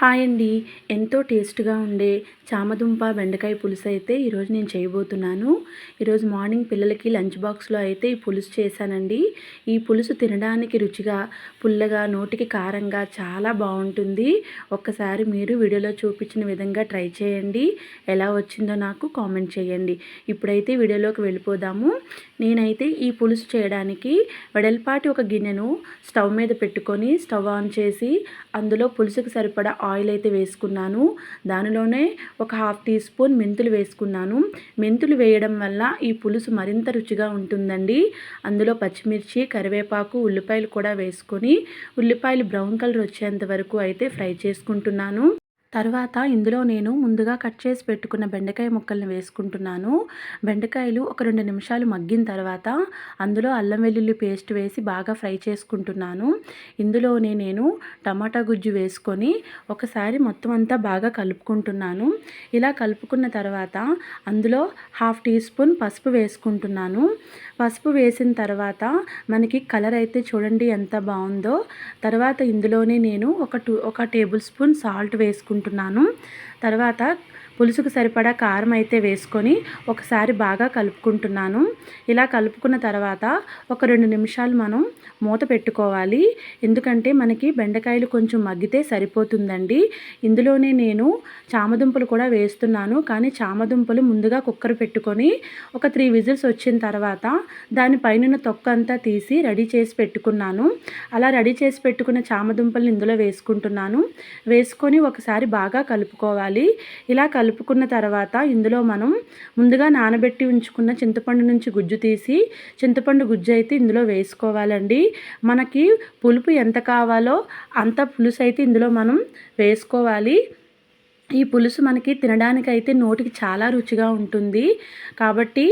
Hi అండి. ఎంతో టేస్ట్గా ఉండే చామదుంప బెండకాయ పులుసు అయితే ఈరోజు నేను చేయబోతున్నాను. ఈరోజు మార్నింగ్ పిల్లలకి లంచ్ బాక్స్లో అయితే ఈ పులుసు చేశానండి. ఈ పులుసు తినడానికి రుచిగా పుల్లగా నోటికి కారంగా చాలా బాగుంటుంది. ఒక్కసారి మీరు వీడియోలో చూపించిన విధంగా ట్రై చేయండి. ఎలా వచ్చిందో నాకు కామెంట్ చేయండి. ఇప్పుడైతే వీడియోలోకి వెళ్ళిపోదాము. నేనైతే ఈ పులుసు చేయడానికి వెడల్పాటి ఒక గిన్నెను స్టవ్ మీద పెట్టుకొని స్టవ్ ఆన్ చేసి అందులో పులుసుకు సరిపడా ఆయిల్ అయితే వేసుకున్నాను. దానిలోనే ఒక హాఫ్ టీ స్పూన్ మెంతులు వేసుకున్నాను. మెంతులు వేయడం వల్ల ఈ పులుసు మరింత రుచిగా ఉంటుందండి. అందులో పచ్చిమిర్చి కరివేపాకు ఉల్లిపాయలు కూడా వేసుకొని ఉల్లిపాయలు బ్రౌన్ కలర్ వచ్చేంత వరకు అయితే ఫ్రై చేసుకుంటున్నాను. తర్వాత ఇందులో నేను ముందుగా కట్ చేసి పెట్టుకున్న బెండకాయ ముక్కల్ని వేసుకుంటున్నాను. బెండకాయలు ఒక రెండు నిమిషాలు మగ్గిన తర్వాత అందులో అల్లం వెల్లుల్లి పేస్ట్ వేసి బాగా ఫ్రై చేసుకుంటున్నాను. ఇందులోనే నేను టమాటా గుజ్జు వేసుకొని ఒకసారి మొత్తం అంతా బాగా కలుపుకుంటున్నాను. ఇలా కలుపుకున్న తర్వాత అందులో హాఫ్ టీ స్పూన్ పసుపు వేసుకుంటున్నాను. పసుపు వేసిన తర్వాత మనకి కలర్ అయితే చూడండి ఎంత బాగుందో. తర్వాత ఇందులోనే నేను ఒక టూ ఒక టేబుల్ స్పూన్ సాల్ట్ వేసుకుంటున్నాను. వేసుకుంటున్నాను తర్వాత పులుసుకు సరిపడా కారం అయితే వేసుకొని ఒకసారి బాగా కలుపుకుంటున్నాను. ఇలా కలుపుకున్న తర్వాత ఒక రెండు నిమిషాలు మనం మూత పెట్టుకోవాలి. ఎందుకంటే మనకి బెండకాయలు కొంచెం మగ్గితే సరిపోతుందండి. ఇందులోనే నేను చామదుంపలు కూడా వేస్తున్నాను. కానీ చామదుంపలు ముందుగా కుక్కర్ పెట్టుకొని ఒక త్రీ విజిల్స్ వచ్చిన తర్వాత దానిపైన తొక్క అంతా తీసి రెడీ చేసి పెట్టుకున్నాను. అలా రెడీ చేసి పెట్టుకున్న చామదుంపలను ఇందులో వేసుకుంటున్నాను. వేసుకొని ఒకసారి బాగా కలుపుకోవాలి. ఇలా కలుపుకున్న తర్వాత ఇందులో మనం ముందుగా నానబెట్టి ఉంచుకున్న చింతపండు నుంచి గుజ్జు తీసి చింతపండు గుజ్జు అయితే ఇందులో వేసుకోవాలండి. మనకి పులుపు ఎంత కావాలో అంత పులుసు అయితే ఇందులో మనం వేసుకోవాలి. ఈ పులుసు మనకి తినడానికైతే నోటికి చాలా రుచిగా ఉంటుంది. కాబట్టి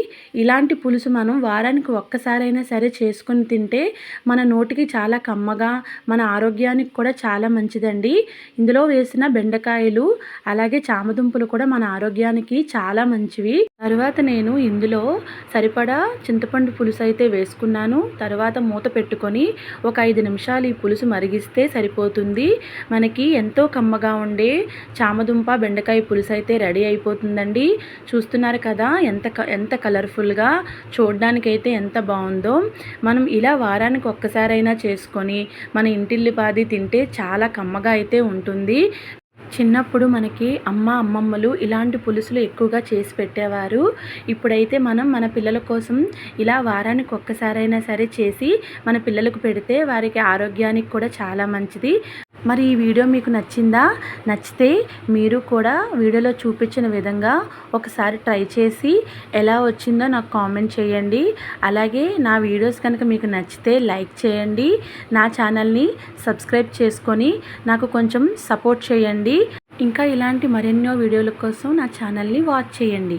ఇలాంటి పులుసు మనం వారానికి ఒక్కసారైనా సరే చేసుకొని తింటే మన నోటికి చాలా కమ్మగా మన ఆరోగ్యానికి కూడా చాలా మంచిదండి. ఇందులో వేసిన బెండకాయలు అలాగే చామదుంపలు కూడా మన ఆరోగ్యానికి చాలా మంచివి. తర్వాత నేను ఇందులో సరిపడా చింతపండు పులుసు అయితే వేసుకున్నాను. తర్వాత మూత పెట్టుకొని ఒక ఐదు నిమిషాలు ఈ పులుసు మరిగిస్తే సరిపోతుంది. మనకి ఎంతో కమ్మగా ఉండే చామదుంప బెండకాయ పులుసు అయితే రెడీ అయిపోతుందండి. చూస్తున్నారు కదా ఎంత ఎంత కలర్ఫుల్గా చూడడానికైతే ఎంత బాగుందో. మనం ఇలా వారానికి ఒక్కసారైనా చేసుకొని మన ఇంటిల్లిపాది తింటే చాలా కమ్మగా అయితే ఉంటుంది. చిన్నప్పుడు మనకి అమ్మ అమ్మమ్మలు ఇలాంటి పులుసులు ఎక్కువగా చేసి పెట్టేవారు. ఇప్పుడైతే మనం మన పిల్లల కోసం ఇలా వారానికి ఒక్కసారైనా సరే చేసి మన పిల్లలకు పెడితే వారికి ఆరోగ్యానికి కూడా చాలా మంచిది. మరి ఈ వీడియో మీకు నచ్చిందా? నచ్చితే మీరు కూడా వీడియోలో చూపించిన విధంగా ఒకసారి ట్రై చేసి ఎలా వచ్చిందో నాకు కామెంట్ చేయండి. అలాగే నా వీడియోస్ కనుక మీకు నచ్చితే లైక్ చేయండి. నా ఛానల్ని సబ్స్క్రైబ్ చేసుకొని నాకు కొంచెం సపోర్ట్ చేయండి. ఇంకా ఇలాంటి మరెన్నో వీడియోల కోసం నా ఛానల్ని వాచ్ చేయండి.